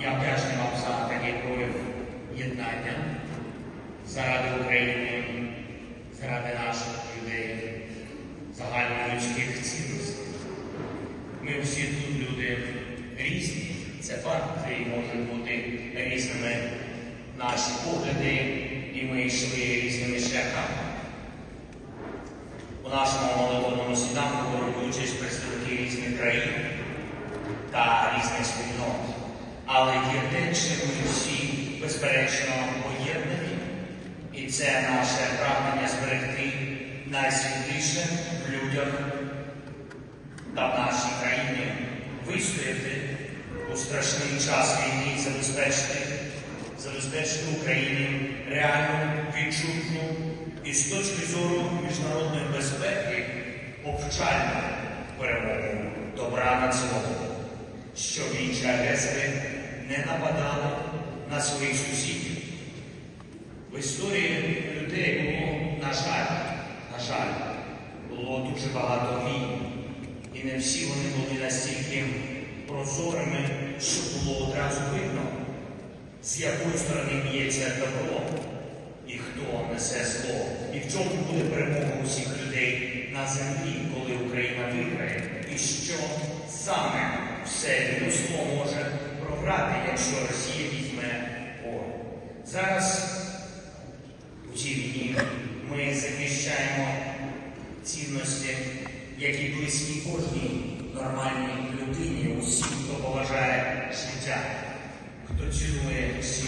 Я вдячний вам за такий прояв єднання заради України, заради наших людей, загальнолюдських цінностей. Ми всі тут люди різні. Це факт, і можуть бути різними наші погляди, і ми йшли різними шляхами. У нашому молитовному сніданку беруть участь представники різних країн та різних спільнот. Але є те, що ми всі безперечно поєднані, і це наше прагнення зберегти найсвітліше в людях та в нашій країні, вистояти у страшний час війни і забезпечити, забезпечити Україні реальну, відчутну і з точки зору міжнародної безпеки повчальну перемогу добра над злом, щоб інші агресори не нападали на своїх сусідів. В історії людей було, на жаль, на жаль, було дуже багато війн. І не всі вони були настільки прозорими, що було одразу видно, з якої сторони б'ється добро і хто несе зло, і в чому буде перемога усіх людей на землі, коли Україна виграє, і що саме все людство може якщо Росія візьме поле. Зараз у цій війні ми захищаємо цінності, які близькі кожній нормальній людині, усім, хто поважає життя, хто цінує сім'ю і хто радіє.